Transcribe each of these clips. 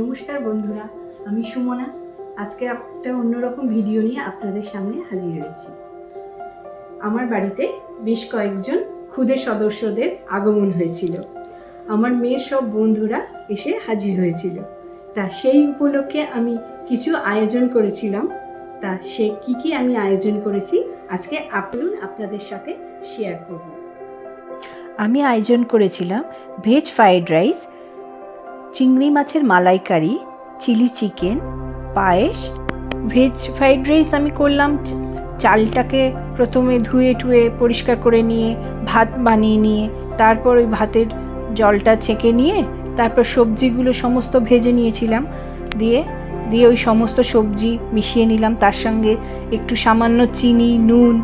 নমস্কার বন্ধুরা, আমি সুমনা। আজকে একটা অন্যরকম ভিডিও নিয়ে আপনাদের সামনে হাজির হয়েছি। আমার বাড়িতে বেশ কয়েকজন ক্ষুদে সদস্যদের আগমন হয়েছিল। আমার মেয়ের সব বন্ধুরা এসে হাজির হয়েছিল। তা সেই উপলক্ষে আমি কিছু আয়োজন করেছিলাম। তা সে কি কি আমি আয়োজন করেছি, আজকে আপলুন আপনাদের সাথে শেয়ার করব। আমি আয়োজন করেছিলাম ভেজ ফ্রাইড রাইস চিংড়ি মাছের মালাইকারি, চিলি চিকেন, পায়েস, ভেজ ফ্রাইড রাইস আমি করলাম চালটাকে প্রথমে ধুয়ে টুয়ে পরিষ্কার করে নিয়ে, ভাত বানিয়ে নিয়ে, তারপর ওই ভাতের জলটা ছেঁকে নিয়ে, তারপর সবজিগুলো সমস্ত ভেজে নিয়েছিলাম, দিয়ে দিয়ে ওই সমস্ত সবজি মিশিয়ে নিলাম, তার সঙ্গে একটু সামান্য চিনি, নুন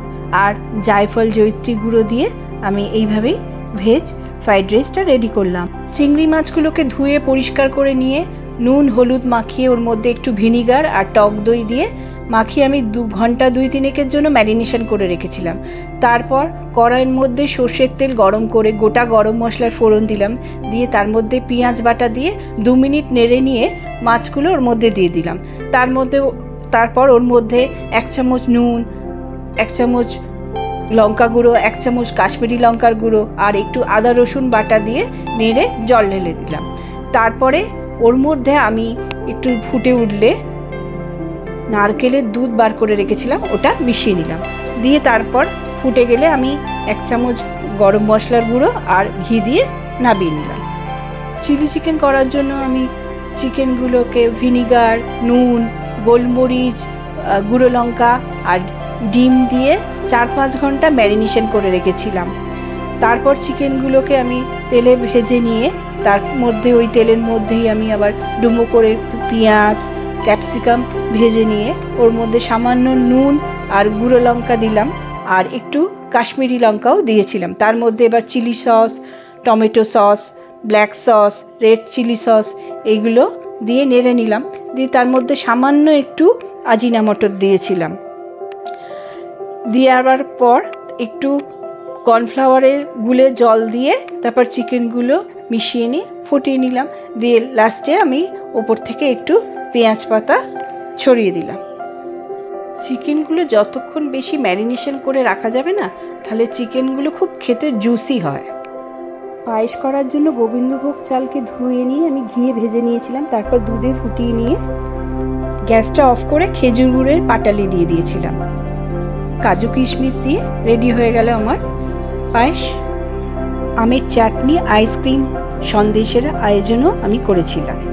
আর জায়ফল জৈত্রী গুঁড়ো দিয়ে আমি এইভাবেই ভেজ ফ্রাইড রাইসটা রেডি করলাম। চিংড়ি মাছগুলোকে ধুয়ে পরিষ্কার করে নিয়ে নুন, হলুদ মাখিয়ে ওর মধ্যে একটু ভিনিগার আর টক দই দিয়ে মাখিয়ে আমি দু ঘণ্টা, দুই তিনেকের জন্য ম্যারিনেশন করে রেখেছিলাম। তারপর কড়াইয়ের মধ্যে সর্ষের তেল গরম করে গোটা গরম মশলার ফোড়ন দিলাম। দিয়ে তার মধ্যে পেঁয়াজ বাটা দিয়ে দু মিনিট নেড়ে নিয়ে মাছগুলো ওর মধ্যে দিয়ে দিলাম। তার মধ্যে তারপর ওর মধ্যে এক চামচ নুন, এক চামচ লঙ্কা গুঁড়ো, এক চামচ কাশ্মীরি লঙ্কার গুঁড়ো আর একটু আদা রসুন বাটা দিয়ে নেড়ে জল ঢেলে দিলাম। তারপরে ওর মধ্যে আমি একটু ফুটে উঠলে নারকেলের দুধ বার করে রেখেছিলাম, ওটা মিশিয়ে নিলাম। দিয়ে তারপর ফুটে গেলে আমি এক চামচ গরম মশলার গুঁড়ো আর ঘি দিয়ে নাবিয়ে নিলাম। চিলি চিকেন করার জন্য আমি চিকেনগুলোকে ভিনিগার, নুন, গোলমরিচ গুঁড়ো লঙ্কা আর ডিম দিয়ে চার পাঁচ ঘণ্টা ম্যারিনেশন করে রেখেছিলাম। তারপর চিকেনগুলোকে আমি তেলে ভেজে নিয়ে, তার মধ্যে ওই তেলের মধ্যেই আমি আবার ডুমো করে পেঁয়াজ, ক্যাপসিকাম ভেজে নিয়ে, ওর মধ্যে সামান্য নুন আর গুঁড়ো লঙ্কা দিলাম আর একটু কাশ্মীরি লঙ্কাও দিয়েছিলাম। তার মধ্যে এবার chilli sauce, tomato sauce, black sauce, red chilli sauce এইগুলো দিয়ে নেড়ে নিলাম। দিয়ে তার মধ্যে সামান্য একটু আজিনা মটর দিয়েছিলাম। দেওয়ার পর একটু কর্নফ্লাওয়ারের গুলে জল দিয়ে তারপর চিকেনগুলো মিশিয়ে নিয়ে ফুটিয়ে নিলাম। দিয়ে লাস্টে আমি ওপর থেকে একটু পেঁয়াজ পাতা ছড়িয়ে দিলাম। চিকেনগুলো যতক্ষণ বেশি ম্যারিনেশন করে রাখা যাবে না, তাহলে চিকেনগুলো খুব খেতে জুসি হয়। পায়েস করার জন্য গোবিন্দভোগ চালকে ধুয়ে নিয়ে আমি ঘিয়ে ভেজে নিয়েছিলাম, তারপর দুধে ফুটিয়ে নিয়ে গ্যাসটা অফ করে খেজুর গুড়ের পাটালি দিয়ে দিয়েছিলাম। কাজু কিশমিশ দিয়ে রেডি হয়ে গেল আমার পায়েস। আমের চাটনি, আইসক্রিম, সন্দেশের আয়োজনও আমি করেছিলাম।